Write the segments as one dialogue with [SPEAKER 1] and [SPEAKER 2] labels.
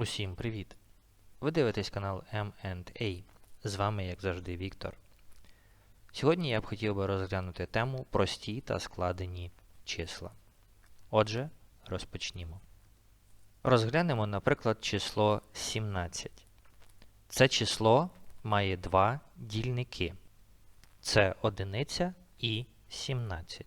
[SPEAKER 1] Усім привіт! Ви дивитесь канал M&A. З вами, як завжди, Віктор. Сьогодні я б хотів би розглянути тему прості та складені числа. Отже, розпочнімо. Розглянемо, наприклад, число 17. Це число має два дільники. Це одиниця і 17.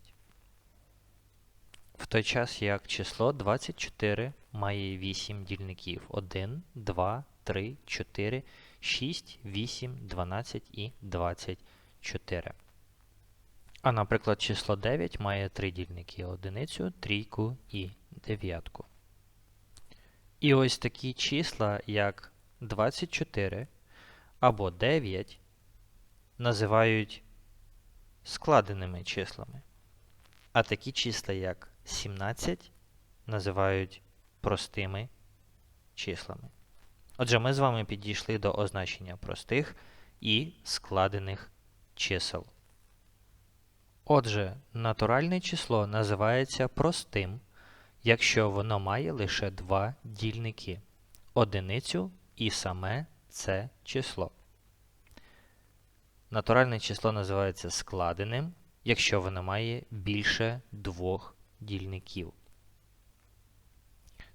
[SPEAKER 1] Той час як число 24 має 8 дільників 1, 2, 3, 4, 6, 8, 12 і 24. А, наприклад, число 9 має 3 дільники одиницю, трійку і дев'ятку. І ось такі числа, як 24 або 9, називають складеними числами. А такі числа, як 17, називають простими числами. Отже, ми з вами підійшли до означення простих і складених чисел. Отже, натуральне число називається простим, якщо воно має лише два дільники одиницю і саме це число. Натуральне число називається складеним, якщо воно має більше двох дільників.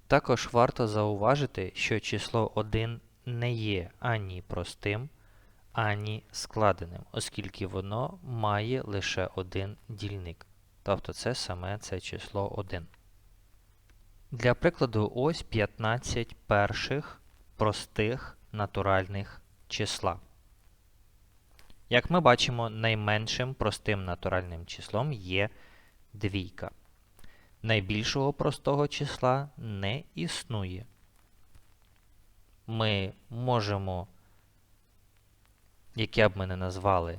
[SPEAKER 1] Також варто зауважити, що число 1 не є ані простим, ані складеним, оскільки воно має лише один дільник. Тобто це саме це число 1. Для прикладу, ось 15 перших простих натуральних числа. Як ми бачимо, найменшим простим натуральним числом є двійка. Найбільшого простого числа не існує. Ми можемо, яке б ми не назвали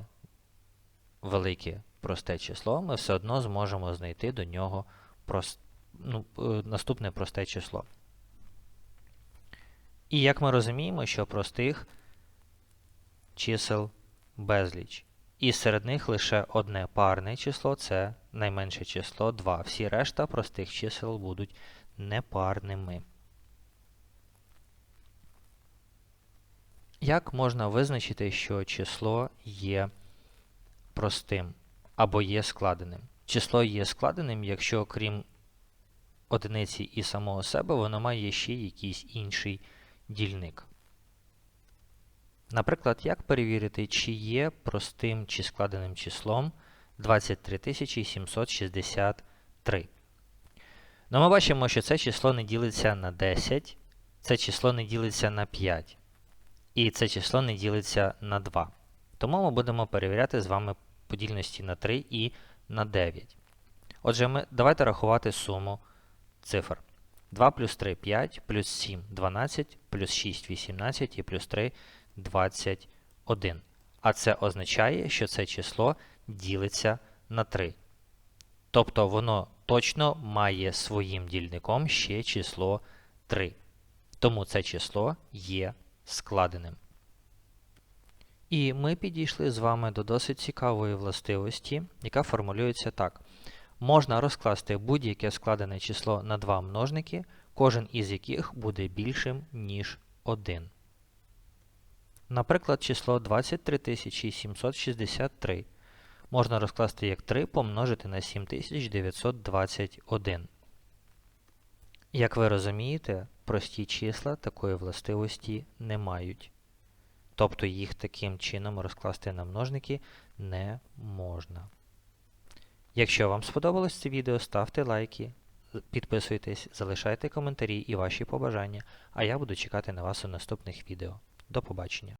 [SPEAKER 1] велике просте число, ми все одно зможемо знайти до нього прост, ну, наступне просте число. І як ми розуміємо, що простих чисел безліч. І серед них лише одне парне число це найменше число 2. Всі решта простих чисел будуть непарними. Як можна визначити, що число є простим або є складеним? Число є складеним, якщо крім одиниці і самого себе, воно має ще якийсь інший дільник. Наприклад, як перевірити, чи є простим чи складеним числом 23763. Ну, ми бачимо, що це число не ділиться на 10, це число не ділиться на 5, і це число не ділиться на 2. Тому ми будемо перевіряти з вами подільності на 3 і на 9. Отже, ми, давайте рахувати суму цифр. 2 плюс 3 5, плюс 7 12, плюс 6 18 і плюс 3 21. А це означає, що це число ділиться на 3. Тобто воно точно має своїм дільником ще число 3. Тому це число є складеним. І ми підійшли з вами до досить цікавої властивості, яка формулюється так. Можна розкласти будь-яке складене число на два множники, кожен із яких буде більшим, ніж 1. Наприклад, число 23763 можна розкласти як 3 помножити на 7921. Як ви розумієте, прості числа такої властивості не мають. Тобто їх таким чином розкласти на множники не можна. Якщо вам сподобалось це відео, ставте лайки, підписуйтесь, залишайте коментарі і ваші побажання, а я буду чекати на вас у наступних відео. До побачення!